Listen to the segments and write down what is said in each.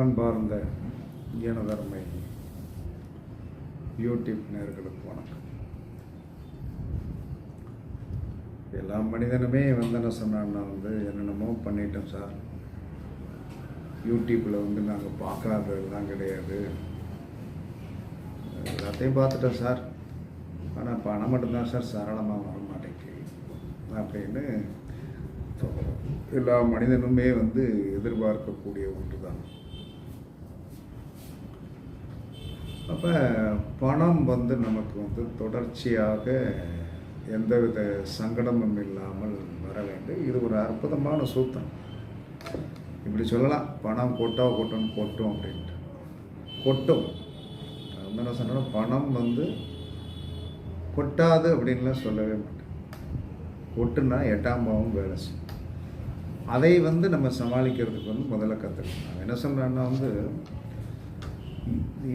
அன்பார்ந்த எனதருமை யூடியூப் நேர்களுக்கு வணக்கம். எல்லா மனிதனுமே வந்து என்ன சொன்னான்னா வந்து என்னென்னமோ பண்ணிட்டோம் சார். யூடியூப்பில் வந்து நாங்கள் பார்க்காததெல்லாம் கிடையாது. எல்லாத்தையும் பார்த்துட்டோம் சார். ஆனால் பணம் மட்டும்தான் சார் சரளமாக வர மாட்டேங்குது அப்படின்னு எல்லா மனிதனுமே வந்து எதிர்பார்க்கக்கூடிய ஒன்று தான் அப்போ பணம் வந்து நமக்கு வந்து தொடர்ச்சியாக எந்தவித சங்கடமும் இல்லாமல் வர வேண்டும். இது ஒரு அற்புதமான சூத்திரம் இப்படி சொல்லலாம். பணம் கொட்டா கொட்டோன்னு கொட்டும் அப்படின்ட்டு. கொட்டும். வந்து என்ன சொன்னால் பணம் வந்து கொட்டாது அப்படின்லாம் சொல்லவே மாட்டேன். கொட்டுனா எட்டாம் பாவம் வேலை செய்யும். அதை வந்து நம்ம சமாளிக்கிறதுக்கு வந்து முதல்ல கற்றுக்கணும் என்ன சொல்கிறேன்னா வந்து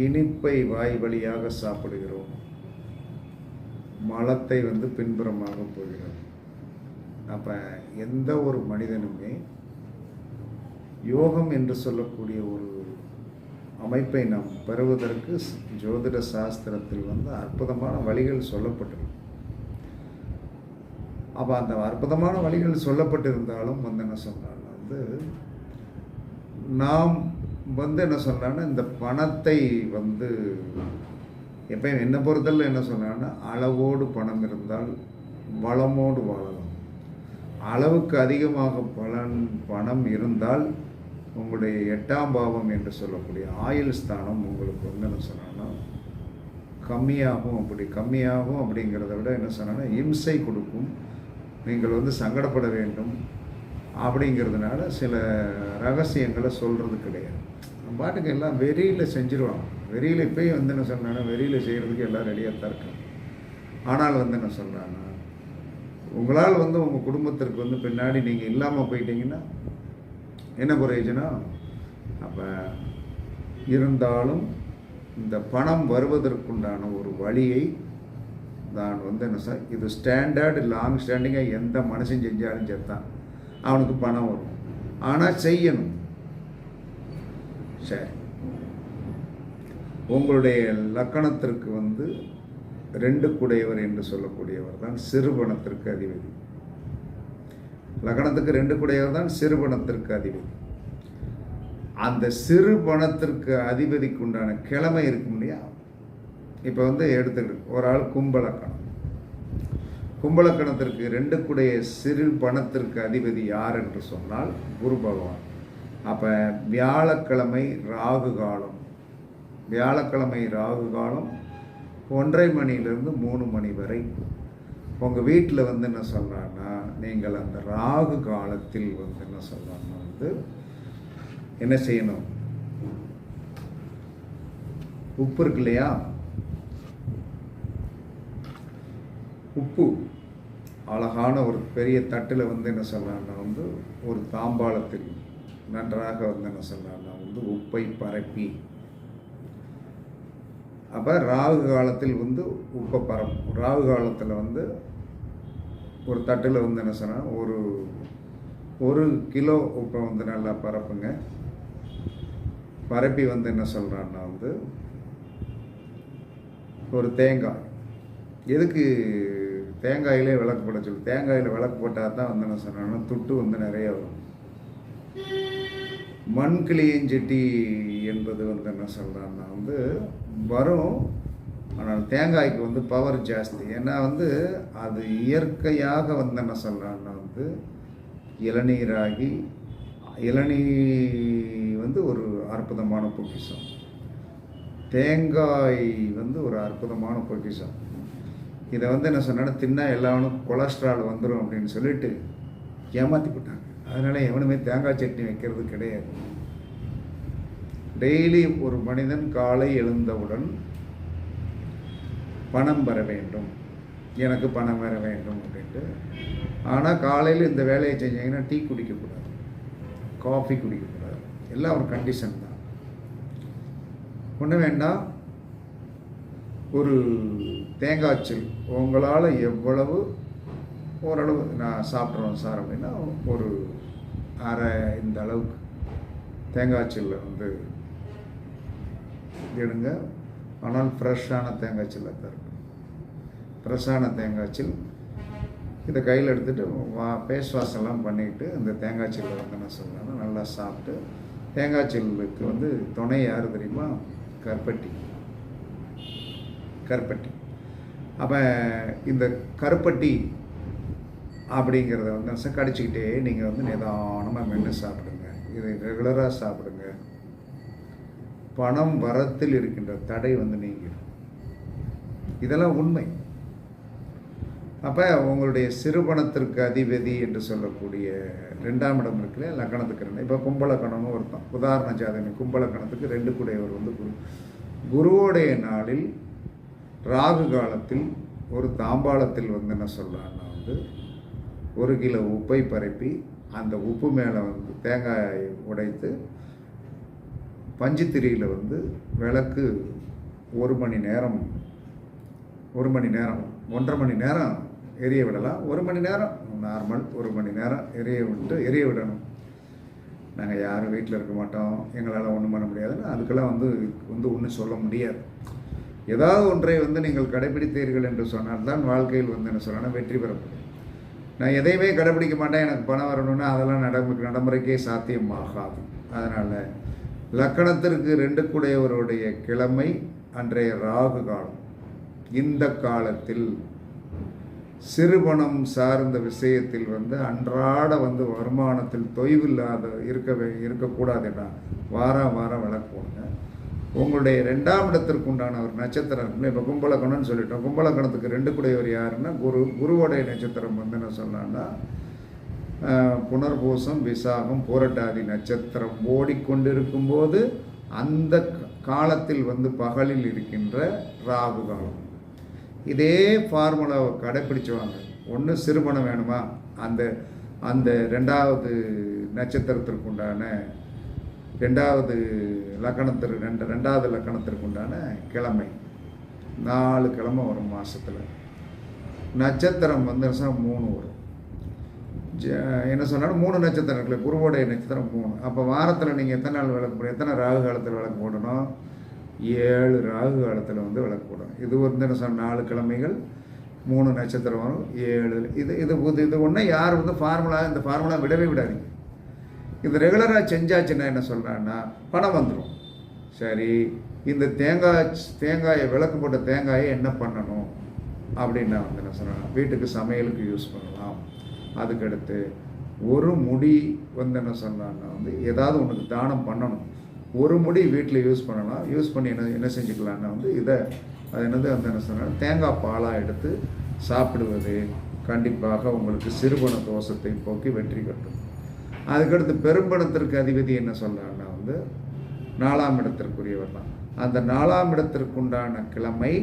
இனிப்பை வாய் வழியாக சாப்பிடுகிறோம். மலத்தை வந்து பின்புறமாக போகிறோம் அப்போ எந்த ஒரு மனிதனுமே யோகம் என்று சொல்லக்கூடிய ஒரு அமைப்பை நாம் பெறுவதற்கு ஜோதிட சாஸ்திரத்தில் வந்து அற்புதமான வழிகள் சொல்லப்பட்டிருக்கு. அப்போ அந்த அற்புதமான வழிகள் சொல்லப்பட்டிருந்தாலும் வந்து என்ன சொன்னால் வந்து நாம் வந்து என்ன சொன்னான்னா இந்த பணத்தை வந்து எப்பயும் என்ன பொறுத்தல என்ன சொன்னான்னா அளவோடு பணம் இருந்தால் வளமோடு வாழலாம். அளவுக்கு அதிகமாக பலன் பணம் இருந்தால் உங்களுடைய எட்டாம் பாவம் என்று சொல்லக்கூடிய ஆயுள் ஸ்தானம் உங்களுக்கு வந்து என்ன சொன்னான்னா கம்மியாகும் அப்படி கம்மியாகும் அப்படிங்கிறத விட என்ன சொன்னான்னா இம்சை கொடுக்கும். நீங்கள் வந்து சங்கடப்பட வேண்டும். அப்படிங்கிறதுனால சில ரகசியங்களை சொல்கிறது கிடையாது. பாட்டுக்கு எல்லாம் வெறியில் செஞ்சிருவாங்க. வெறியில் இப்போயும் வந்து என்ன சொன்னாங்கன்னா வெறியில் செய்கிறதுக்கு எல்லாம் ரெடியாக தான் இருக்காங்க. ஆனால் வந்து என்ன சொல்கிறாங்கன்னா உங்களால் வந்து உங்கள் குடும்பத்திற்கு வந்து பின்னாடி நீங்கள் இல்லாமல் போயிட்டீங்கன்னா என்ன பிரயோஜனம் அப்போ இருந்தாலும் இந்த பணம் வருவதற்குண்டான ஒரு வழியை நான் வந்து என்ன சார் இது ஸ்டாண்டர்டு லாங் ஸ்டாண்டிங்காக எந்த மனுஷன் செஞ்சாலும் சேர்த்தான் அவனுக்கு பணம் வரும். ஆனால் செய்யணும். சரி. உங்களுடைய லக்கணத்திற்கு வந்து ரெண்டு குடையவர் என்று சொல்லக்கூடியவர் தான் சிறுபணத்திற்கு அதிபதி. லக்கணத்துக்கு ரெண்டு குடையவர் தான் சிறுபணத்திற்கு அதிபதி. அந்த சிறு பணத்திற்கு அதிபதிக்கு உண்டான கிழமை இருக்கும் இல்லையா? இப்போ வந்து எடுத்துக்கிட்டு ஒரு ஆள் கும்பலக்கணம் கும்பலக்கணத்திற்கு ரெண்டு குடைய சிறு பணத்திற்கு அதிபதி யார் என்று சொன்னால் குரு பகவான். அப்போ வியாழக்கிழமை ராகு காலம். வியாழக்கிழமை ராகு காலம் ஒன்றரை மணியிலிருந்து மூணு மணி வரை. உங்கள் வீட்டில் வந்து என்ன சொல்கிறான்னா நீங்கள் அந்த ராகு காலத்தில் வந்து என்ன சொல்கிறாங்கன்னா வந்து என்ன செய்யணும்? உப்பு இருக்கு இல்லையா? உப்பு. அழகான ஒரு பெரிய தட்டில் வந்து என்ன சொல்கிறான்னா வந்து ஒரு தாம்பாளத்தில் நன்றாக வந்து என்ன சொல்கிறான்னா வந்து உப்பை பரப்பி. அப்போ ராகு காலத்தில் வந்து உப்பை பரப்பும். ராகு காலத்தில் வந்து ஒரு தட்டில் வந்து என்ன சொன்னால் ஒரு ஒரு கிலோ உப்பை வந்து நல்லா பரப்புங்க. பரப்பி வந்து என்ன சொல்கிறான்னா வந்து ஒரு தேங்காய். எதுக்கு தேங்காயிலே விளக்கு போட சொல்லு? தேங்காயில் விளக்கு போட்டால் தான் வந்து என்ன சொன்னாங்கன்னா துட்டு வந்து நிறைய வரும். மண் கிளியஞ்செட்டி என்பது வந்து என்ன சொல்கிறான்னா வந்து வரும் ஆனால் தேங்காய்க்கு வந்து பவர் ஜாஸ்தி. ஏன்னா வந்து அது இயற்கையாக வந்து என்ன சொல்கிறான்னா வந்து இளநீராகி இளநீ வந்து ஒரு அற்புதமான பொக்கிஷம். தேங்காய் வந்து ஒரு அற்புதமான பொக்கிஷம். இதை வந்து என்ன சொன்னால் தின்னா எல்லாவனும் கொலஸ்ட்ரால் வந்துடும் அப்படின்னு சொல்லிட்டு ஏமாற்றி போட்டாங்க. அதனால் எவனுமே தேங்காய் சட்னி வைக்கிறது கிடையாது. டெய்லி ஒரு மனிதன் காலை எழுந்தவுடன் பணம் வர வேண்டும். எனக்கு பணம் வர வேண்டும் அப்படின்ட்டு. ஆனால் காலையில் இந்த வேலையை செஞ்சீங்கன்னா டீ குடிக்கக்கூடாது. காஃபி குடிக்கக்கூடாது. எல்லாம் ஒரு கண்டிஷன் தான். ஒன்று வேண்டாம் ஒரு தேங்காய்ச்சல் உங்களால் எவ்வளவு ஓரளவு நான் சாப்பிட்றோம் சார் அப்படின்னா ஒரு அரை இந்த அளவுக்கு. தேங்காய் சில்லை வந்து எடுங்க. ஆனால் ஃப்ரெஷ்ஷான தேங்காய் சில்லை தரும் ஃப்ரெஷ்ஷான தேங்காய் சில். இதை கையில் எடுத்துகிட்டு வா ஃபேஸ் வாஷ் எல்லாம் பண்ணிக்கிட்டு அந்த தேங்காய் சில்லை வந்து நான் சொல்லணும் நல்லா சாப்பிட்டு தேங்காய் சில்லுக்கு வந்து துணை யார் தெரியுமா? கருப்பட்டி. கருப்பட்டி. அப்போ இந்த கருப்பட்டி அப்படிங்கிறத வந்து கடிச்சிக்கிட்டே நீங்கள் வந்து நிதானமாக மென்று சாப்பிடுங்க. இதை ரெகுலராக சாப்பிடுங்க. பணம் வரத்தில் இருக்கின்ற தடை வந்து நீங்கிடும். இதெல்லாம் உண்மை. அப்போ உங்களுடைய சிறுபணத்திற்கு அதிபதி என்று சொல்லக்கூடிய ரெண்டாம் இடம் இருக்குல்ல லக்கணத்துக்கு ரெண்டு இப்போ கும்பலக்கணம்னு ஒருத்தன். உதாரண ஜாதகன் கும்பலக்கணத்துக்கு ரெண்டு கூடையவர் வந்து குரு. குருவோடைய நாளில் ராகு காலத்தில் ஒரு தாம்பாளத்தில் வந்து என்ன சொல்கிறான்னா வந்து ஒரு கிலோ உப்பை பரப்பி அந்த உப்பு மேலே வந்து தேங்காய் உடைத்து பஞ்சுத்திரியில் வந்து விளக்கு ஒரு மணி நேரம் ஒரு மணி நேரம் ஒன்றரை மணி நேரம் எரிய விடலாம். ஒரு மணி நேரம் நார்மல் ஒரு மணி நேரம் எரிய விட்டு எரிய விடணும். நாங்கள் யாரும் வீட்டில் இருக்க மாட்டோம். எங்களால் ஒன்றும் பண்ண முடியாதுன்னு அதுக்கெல்லாம் வந்து வந்து ஒன்றும் சொல்ல முடியாது. ஏதாவது ஒன்றை வந்து நீங்கள் கடைபிடித்தீர்கள் என்று சொன்னால் தான் வாழ்க்கையில் வந்து என்ன சொல்லணும்? வெற்றி பெற முடியும். நான் எதையுமே கடைபிடிக்க மாட்டேன். எனக்கு பணம் வரணும்னா அதெல்லாம் நடமுறை நடைமுறைக்கே சாத்தியமாகாது. அதனால் லக்கணத்திற்கு ரெண்டு கூடையவருடைய கிழமை அன்றைய ராகு காலம். இந்த காலத்தில் சிறுபணம் சார்ந்த விஷயத்தில் வந்து அன்றாட வந்து வருமானத்தில் தொய்வில்லாத இருக்க இருக்கக்கூடாதுன்னா வாரம் வாரம் விளக்கு உங்களுடைய ரெண்டாம் இடத்திற்கு உண்டான ஒரு நட்சத்திரம் இப்போ கும்பலக்கணம்னு சொல்லிட்டோம். கும்பலக்கணத்துக்கு ரெண்டு கூடையவர் யாருன்னா குரு குருவோடைய நட்சத்திரம் வந்து என்ன சொன்னான்னா புனர்பூசம் விசாகம் பூரட்டாதி நட்சத்திரம் ஓடிக்கொண்டிருக்கும் போது அந்த காலத்தில் வந்து பகலில் இருக்கின்ற ராகு காலம். இதே ஃபார்முலாவை கடைப்பிடிச்சுவாங்க. ஒன்று சிறுமணம் வேணுமா? அந்த அந்த ரெண்டாவது நட்சத்திரத்திற்கு உண்டான ரெண்டாவது லக்கணத்திற்கு ரெண்டு ரெண்டாவது லக்கணத்திற்கு உண்டான கிழமை. நாலு கிழமை வரும் மாதத்தில் நட்சத்திரம் வந்து மூணு வரும். ஜ- என்ன சொன்னாலும் மூணு நட்சத்திரம் இருக்குல்ல குருவோடைய நட்சத்திரம் மூணு. அப்போ வாரத்தில் நீங்கள் எத்தனை நாள் விளக்கு போடணும் எத்தனை ராகு காலத்தில் விளக்கு போடணும்? ஏழு ராகு காலத்தில் வந்து விளக்கு போடணும். இது வந்து என்ன சொன்ன நாலு கிழமைகள் மூணு நட்சத்திரம் வரும் ஏழு. இது இது இது இது ஒன்று யார் வந்து ஃபார்முலா இந்த ஃபார்முலா விடவே விடாதீங்க. இது ரெகுலராக செஞ்சாச்சுன்னா என்ன சொல்கிறான்னா பணம் வந்துடும் சரி இந்த தேங்காய் தேங்காயை விளக்கு போட்ட தேங்காயை என்ன பண்ணணும்? அப்படின்னு வந்து என்ன சொல்கிறேன் வீட்டுக்கு சமையலுக்கு யூஸ் பண்ணலாம். அதுக்கடுத்து ஒரு முடி வந்து என்ன சொன்னான்னா வந்து ஏதாவது ஒன்றுக்கு தானம் பண்ணணும். ஒரு முடி வீட்டில் யூஸ் பண்ணலாம். யூஸ் பண்ணி என்ன என்ன செஞ்சுக்கலான்னா வந்து இதை அது என்னது அந்த என்ன சொன்னால் தேங்காய் பாலாக எடுத்து சாப்பிடுவது. கண்டிப்பாக உங்களுக்கு சிறுபண தோஷத்தை போக்கி வெற்றி கட்டும். அதுக்கடுத்து பெரும்பணத்திற்கு அதிபதி என்ன சொல்கிறான்னா வந்து நாலாம் இடத்திற்குரியவர் தான். அந்த நாலாம் இடத்திற்குண்டான கிழமை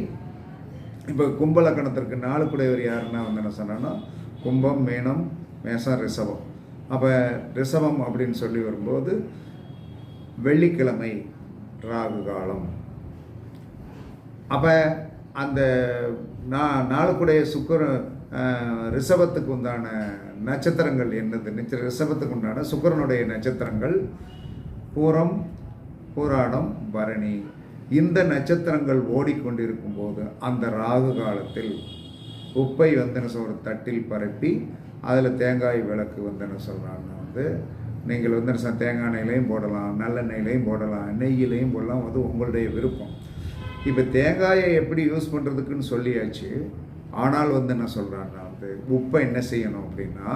இப்போ கும்பலக்கணத்திற்கு நாலு குடையவர் யாருன்னா வந்து என்ன சொன்னான்னா கும்பம் மேனம் மேசம் ரிஷபம். அப்போ ரிஷபம் அப்படின்னு சொல்லி வரும்போது வெள்ளிக்கிழமை ராகு காலம். அப்போ அந்த நா நாளுக்குடைய சுக்கர ரிசவத்துக்கு ரிஷபத்துக்கு உண்டான நட்சத்திரங்கள் என்னது? நிச்ச ரிஷபத்துக்கு உண்டான சுக்கிரனுடைய நட்சத்திரங்கள் பூரம் பூராடம் பரணி. இந்த நட்சத்திரங்கள் ஓடிக்கொண்டிருக்கும் போது அந்த ராகு காலத்தில் உப்பை வந்து சொல்கிற சொல்ற தட்டில் பரப்பி அதில் தேங்காய் விளக்கு வந்து சொல்கிறாங்க வந்து நீங்கள் வந்து தேங்காய் எண்ணெயிலையும் போடலாம் நல்லெண்ணெயிலையும் போடலாம் நெய்யிலையும் போடலாம் அது உங்களுடைய விருப்பம். இப்போ தேங்காயை எப்படி யூஸ் பண்ணுறதுக்குன்னு சொல்லியாச்சு. ஆனால் வந்து என்ன சொல்கிறான்னா வந்து உப்பை என்ன செய்யணும் அப்படின்னா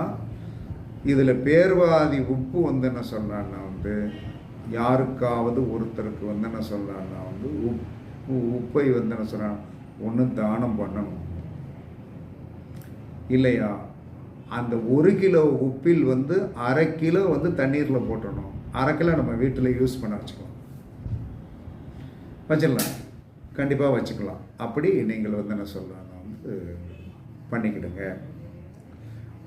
இதில் பேர்வாதி உப்பு வந்து என்ன சொல்கிறான்னா வந்து யாருக்காவது ஒருத்தருக்கு வந்து என்ன சொல்கிறான்னா வந்து உப்பு உப்பை வந்து என்ன சொல்கிறான் ஒன்று தானம் பண்ணணும். இல்லையா? அந்த ஒரு கிலோ உப்பில் வந்து அரை கிலோ வந்து தண்ணீரில் போட்டணும். அரை கிலோ நம்ம வீட்டில் யூஸ் பண்ண வச்சுக்கலாம். வச்சிடலாம். கண்டிப்பாக வச்சுக்கலாம். அப்படி நீங்கள் வந்து என்ன சொல்லலாம் வந்து பண்ணிக்கிடுங்க.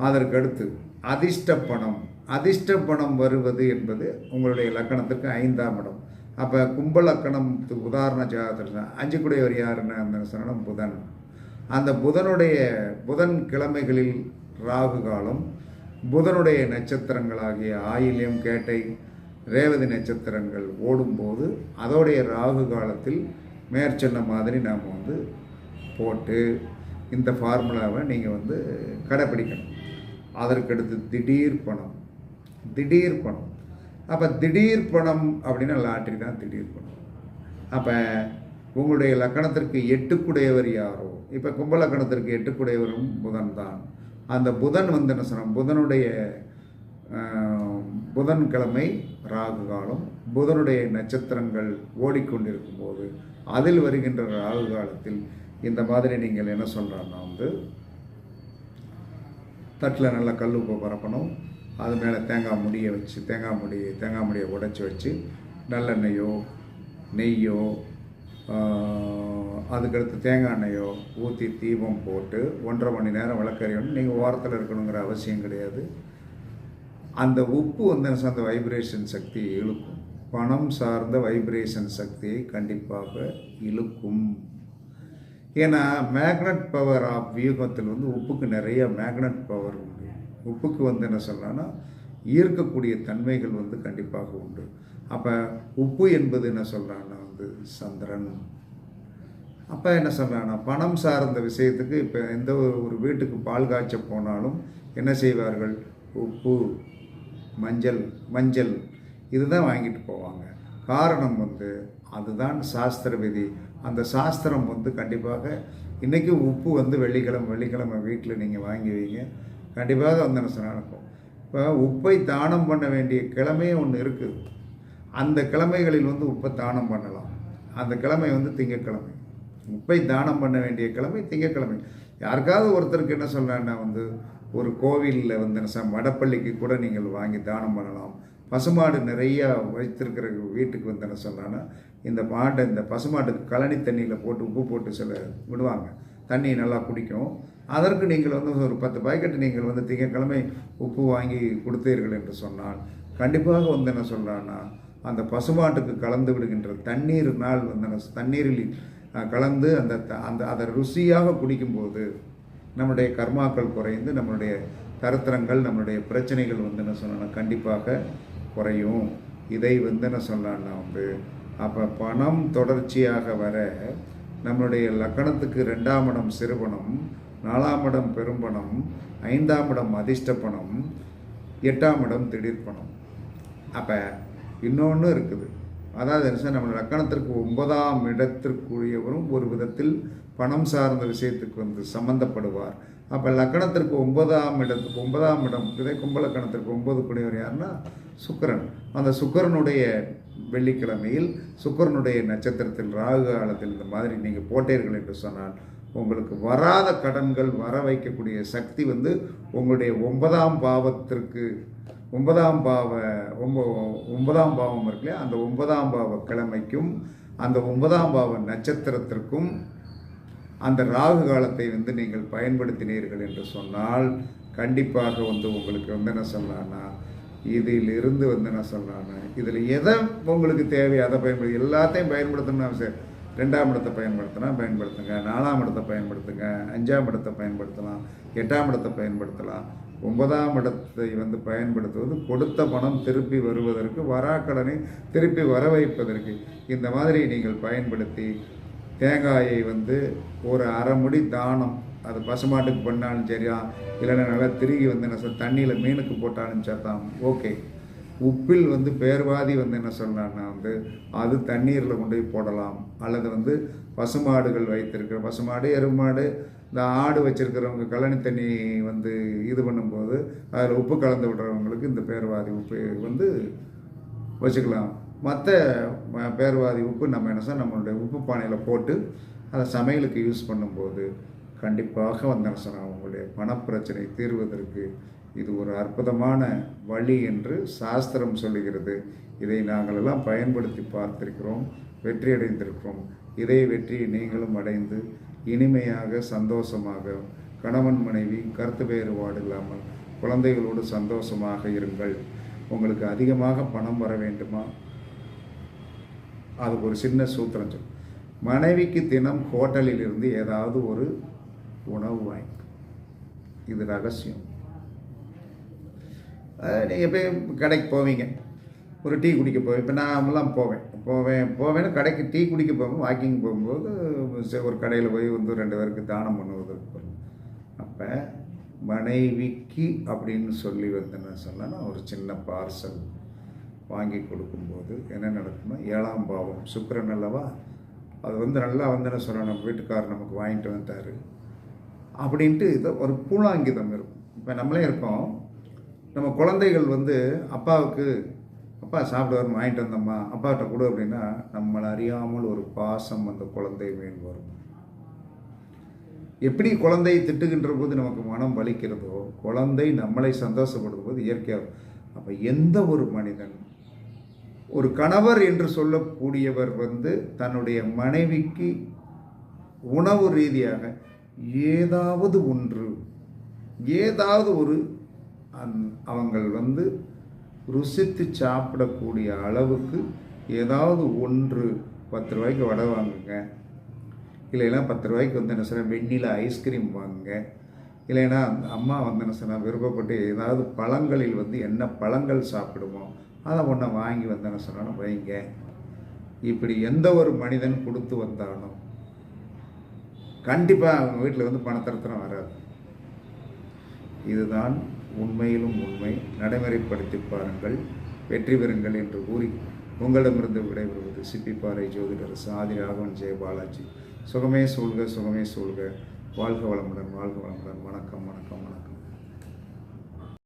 அதற்கு அடுத்து அதிர்ஷ்ட பணம். அதிர்ஷ்ட பணம் வருவது என்பது உங்களுடைய லக்கணத்திற்கு ஐந்தாம் இடம். அப்போ கும்ப லக்கணத்துக்கு உதாரண ஜாதகத்தில் அஞ்சு குடையவர் யாருன்னு அந்த சொன்னால் புதன். அந்த புதனுடைய புதன் கிழமைகளில் ராகு காலம் புதனுடைய நட்சத்திரங்களாகிய ஆயில்யம் கேட்டை ரேவதி நட்சத்திரங்கள் ஓடும்போது அதோடைய ராகு காலத்தில் மேற்சொன்ன மாதிரி நாம் வந்து போட்டு இந்த ஃபார்முலாவை நீங்கள் வந்து கடைப்பிடிக்கணும். அதற்கடுத்து திடீர் பணம். திடீர் பணம். அப்போ திடீர் பணம் அப்படின்னா லாட்ரி தான் திடீர் பணம். அப்போ உங்களுடைய லக்கணத்திற்கு எட்டுக்குடையவர் யாரோ? இப்போ கும்ப லக்கணத்திற்கு எட்டுக்குடையவரும் புதன் தான். அந்த புதன் வந்து என்ன சொன்ன புதனுடைய புதன்கிழமை ராகு காலம் புதனுடைய நட்சத்திரங்கள் ஓடிக்கொண்டிருக்கும் போது அதில் வருகின்ற ராகு காலத்தில் இந்த மாதிரி நீங்கள் என்ன சொல்கிறாங்கன்னா வந்து தட்டில் நல்லா கல் உப்பு பரப்பணும். அது மேலே தேங்காய் முடியை வச்சு தேங்காய் முடி தேங்காய் முடியை உடைச்சி வச்சு நல்லெண்ணெயோ நெய்யோ அதுக்கடுத்து தேங்காய் எண்ணெயோ ஊற்றி தீபம் போட்டு ஒன்றரை மணி நேரம் விளக்கறியணும் நீங்கள் ஓரத்தில் இருக்கணுங்கிற அவசியம் கிடையாது. அந்த உப்பு வந்து என்ன அந்த வைப்ரேஷன் சக்தியை இழுக்கும். பணம் சார்ந்த வைப்ரேஷன் சக்தியை கண்டிப்பாக இழுக்கும். ஏன்னா மேக்னட் பவர் ஆஃப் வியூகத்தில் வந்து உப்புக்கு நிறைய மேக்னட் பவர் உண்டு. உப்புக்கு வந்து என்ன சொல்லலாம்னா ஈர்க்கக்கூடிய தன்மைகள் வந்து கண்டிப்பாக உண்டு. அப்போ உப்பு என்பது என்ன சொல்கிறான்னா வந்து சந்திரன். அப்போ என்ன சொல்கிறாங்கன்னா பணம் சார்ந்த விஷயத்துக்கு இப்போ எந்த ஒரு ஒரு வீட்டுக்கு பால் காய்ச்ச போனாலும் என்ன செய்வார்கள்? உப்பு மஞ்சள் மஞ்சள். இதுதான் வாங்கிட்டு போவாங்க. காரணம் வந்து அதுதான் சாஸ்திர விதி. அந்த சாஸ்திரம் வந்து கண்டிப்பாக இன்றைக்கி உப்பு வந்து வெள்ளிக்கிழமை வெள்ளிக்கிழமை வீட்டில் நீங்கள் வாங்கி வைங்க. கண்டிப்பாக வந்து நடக்கும் இப்போ உப்பை தானம் பண்ண வேண்டிய கிழமையே ஒன்று இருக்குது அந்த கிழமைகளில் வந்து உப்பை தானம் பண்ணலாம். அந்த கிழமை வந்து திங்கட்கிழமை உப்பை தானம் பண்ண வேண்டிய கிழமை திங்கக்கிழமை. யாருக்காவது ஒருத்தருக்கு என்ன சொல்கிறேன்னா வந்து ஒரு கோவிலில் வந்து என்ன சொல்~ வடப்பள்ளிக்கு கூட நீங்கள் வாங்கி தானம் பண்ணலாம். பசுமாடு நிறையா வைத்திருக்கிற வீட்டுக்கு வந்து என்ன சொல்கிறான்னா இந்த மாட்டை இந்த பசுமாட்டுக்கு கழனி தண்ணியில் போட்டு உப்பு போட்டு சில விடுவாங்க. தண்ணி நல்லா குடிக்கும். அதற்கு நீங்கள் வந்து ஒரு பத்து பாக்கெட் நீங்கள் வந்து திங்கக்கிழமை உப்பு வாங்கி கொடுத்தீர்கள் என்று சொன்னால் கண்டிப்பாக வந்து என்ன சொல்கிறான்னா அந்த பசுமாட்டுக்கு கலந்து விடுகின்ற தண்ணீரினால் வந்து என்ன தண்ணீரில் கலந்து அந்த த- அந்த அதை ருசியாக குடிக்கும்போது நம்முடைய கர்மாக்கள் குறைந்து நம்மளுடைய தருத்திரங்கள் நம்மளுடைய பிரச்சனைகள் வந்து என்ன சொல்லணும் கண்டிப்பாக குறையும். இதை வந்து என்ன சொல்லலாம்னா வந்து. அப்போ பணம் தொடர்ச்சியாக வர நம்மளுடைய லக்கணத்துக்கு ரெண்டாம் இடம் சிறுபணம் நாலாம் இடம் பெரும்பணம் ஐந்தாம் இடம் அதிர்ஷ்ட பணம் எட்டாம் இடம் திடீர் பணம் அப்போ இன்னொன்று இருக்குது. அதாவது என்ன சார் நம்ம லக்கணத்திற்கு ஒன்பதாம் இடத்திற்குரியவரும் ஒரு விதத்தில் பணம் சார்ந்த விஷயத்துக்கு வந்து சம்மந்தப்படுவார் அப்போ லக்கணத்திற்கு ஒன்பதாம் இடத்துக்கு ஒன்பதாம் இடம் இதே கும்பலக்கணத்திற்கு ஒன்பது கூடியவர் யாருன்னா சுக்கரன். அந்த சுக்கிரனுடைய வெள்ளிக்கிழமையில் சுக்கரனுடைய நட்சத்திரத்தில் ராகு காலத்தில் இந்த மாதிரி நீங்கள் போட்டீர்கள் என்று சொன்னால் உங்களுக்கு வராத கடன்கள் வர வைக்கக்கூடிய சக்தி வந்து உங்களுடைய ஒன்பதாம் பாவத்திற்கு ஒன்பதாம் பாவ ஒம்ப ஒன்பதாம் பாவம் இருக்குல்லையா அந்த ஒன்பதாம் பாவ கிழமைக்கும் அந்த ஒன்பதாம் பாவ நட்சத்திரத்திற்கும் அந்த ராகு காலத்தை வந்து நீங்கள் பயன்படுத்தினீர்கள் என்று சொன்னால் கண்டிப்பாக வந்து உங்களுக்கு வந்து என்ன சொல்லலாம்னா இதிலிருந்து வந்து என்ன சொல்கிறேன் இதில் எதை உங்களுக்கு தேவையோ அதை பயன்படுத்தி எல்லாத்தையும் பயன்படுத்தணும்னு அவசியம் ரெண்டாம் இடத்தை பயன்படுத்தினா பயன்படுத்துங்க நாலாம் இடத்தை பயன்படுத்துங்க அஞ்சாம் இடத்தை பயன்படுத்தலாம் எட்டாம் இடத்தை பயன்படுத்தலாம். ஒன்பதாம் இடத்தை வந்து பயன்படுத்துவது கொடுத்த பணம் திருப்பி வருவதற்கு வராக்கடனை திருப்பி வர வைப்பதற்கு இந்த மாதிரி நீங்கள் பயன்படுத்தி தேங்காயை வந்து ஒரு அரை முடி தானம் அது பசுமாட்டுக்கு பண்ணாலும் சரியா இல்லைன்னா நல்லா திருகி வந்து என்ன சொல் தண்ணியில் மீனுக்கு போட்டாலும் சரிதான் ஓகே. உப்பில் வந்து பேர்வாதி வந்து என்ன சொல்லலாம்னா வந்து அது தண்ணீரில் கொண்டு போய் போடலாம். அல்லது வந்து பசுமாடுகள் வைத்திருக்கிற பசுமாடு எருமாடு இந்த ஆடு வச்சுருக்கிறவங்க கழனி தண்ணி வந்து இது பண்ணும்போது அதில் உப்பு கலந்து விடுறவங்களுக்கு இந்த பேர்வாதி உப்பு வந்து வச்சுக்கலாம். மற்ற பேர்வாதி உப்பு நம்ம என்ன சொன்னால் நம்மளுடைய உப்பு பானையில் போட்டு அதை சமையலுக்கு யூஸ் பண்ணும்போது கண்டிப்பாக வந்து அவங்களுடைய பணப்பிரச்சனை தீர்வதற்கு. இது ஒரு அற்புதமான வழி என்று சாஸ்திரம் சொல்லுகிறது. இதை நாங்கள் எல்லாம் பயன்படுத்தி பார்த்திருக்கிறோம் வெற்றி அடைந்திருக்கிறோம் இதை வெற்றியை நீங்களும் அடைந்து இனிமையாக சந்தோஷமாக கணவன் மனைவி கருத்து வேறுபாடு இல்லாமல் குழந்தைகளோடு சந்தோஷமாக இருங்கள். உங்களுக்கு அதிகமாக பணம் வர வேண்டுமா? அது ஒரு சின்ன சூத்திரம் சொல் மனைவிக்கு தினம் ஹோட்டலில் இருந்து ஏதாவது ஒரு உணவு வாங்கி இது ரகசியம். நீங்கள் போய் கடைக்கு போவீங்க. ஒரு டீ குடிக்க போவேன் இப்போ நாமெல்லாம் போவேன். போவேன் போவேன்னு கடைக்கு டீ குடிக்க போகும்போது வாக்கிங் போகும்போது ஒரு கடையில் போய் வந்து ரெண்டு பேருக்கு தானம் பண்ணுவதற்கு அப்போ மனைவிக்கு அப்படின்னு சொல்லி வந்து என்ன ஒரு சின்ன பார்சல் வாங்கி கொடுக்கும்போது என்ன நடக்கும்னா ஏழாம் பாவம் சுக்கரன் அல்லவா? அது வந்து நல்லா வந்து என்ன சொல்கிறோம் நம்ம வீட்டுக்காரர் நமக்கு வாங்கிட்டு வந்தார். அப்படின்ட்டு இது ஒரு பூலாங்கிதம் இருக்கும். இப்போ நம்மளே இருக்கோம். நம்ம குழந்தைகள் வந்து அப்பாவுக்கு அப்பா சாப்பிடுவார் வாங்கிட்டு வந்தம்மா அப்பாட்ட கொடு அப்படின்னா நம்மளை அறியாமல் ஒரு பாசம் அந்த குழந்தை மேல் வரும். எப்படி குழந்தையை திட்டுகின்ற போது நமக்கு மனம் வலிக்கிறதோ குழந்தை நம்மளை சந்தோஷப்படுத்தும் போது இயற்கையாக அப்போ எந்த ஒரு மனிதன் ஒரு கணவர் என்று சொல்லக்கூடியவர் வந்து தன்னுடைய மனைவிக்கு உணவு ரீதியாக ஏதாவது ஒன்று ஏதாவது ஒரு அந் அவங்கள் வந்து ருசித்து சாப்பிடக்கூடிய அளவுக்கு ஏதாவது ஒன்று பத்து ரூபாய்க்கு வடை வாங்குங்க. இல்லைன்னா பத்து ரூபாய்க்கு வந்து என்ன சொன்னால் வெண்ணில ஐஸ்கிரீம் வாங்குங்க. இல்லைன்னா அந்த அம்மா வந்து என்ன சொன்னால் விருப்பப்பட்டு ஏதாவது பழங்களில் வந்து என்ன பழங்கள் சாப்பிடுமோ அதை ஒன்றை வாங்கி வந்து என்ன சொன்னாலும் வைங்க. இப்படி எந்த ஒரு மனிதன் கொடுத்து வந்தாலும் கண்டிப்பாக அவங்க வீட்டில் வந்து பணத்திரத்திரம் வராது. இதுதான் உண்மையிலும் உண்மை. நடைமுறைப்படுத்தி பாருங்கள். வெற்றி பெறுங்கள் என்று கூறி உங்களிடமிருந்து விடைபெறுவது சிப்பிப்பாறை ஜோதிடர் சாதி ராகவன் ஜெயபாலாஜி சுகமே சூழ்க சுகமே சூழ்க. வாழ்க வளமுடன் வாழ்க வளமுடன். வணக்கம் வணக்கம் வணக்கம்.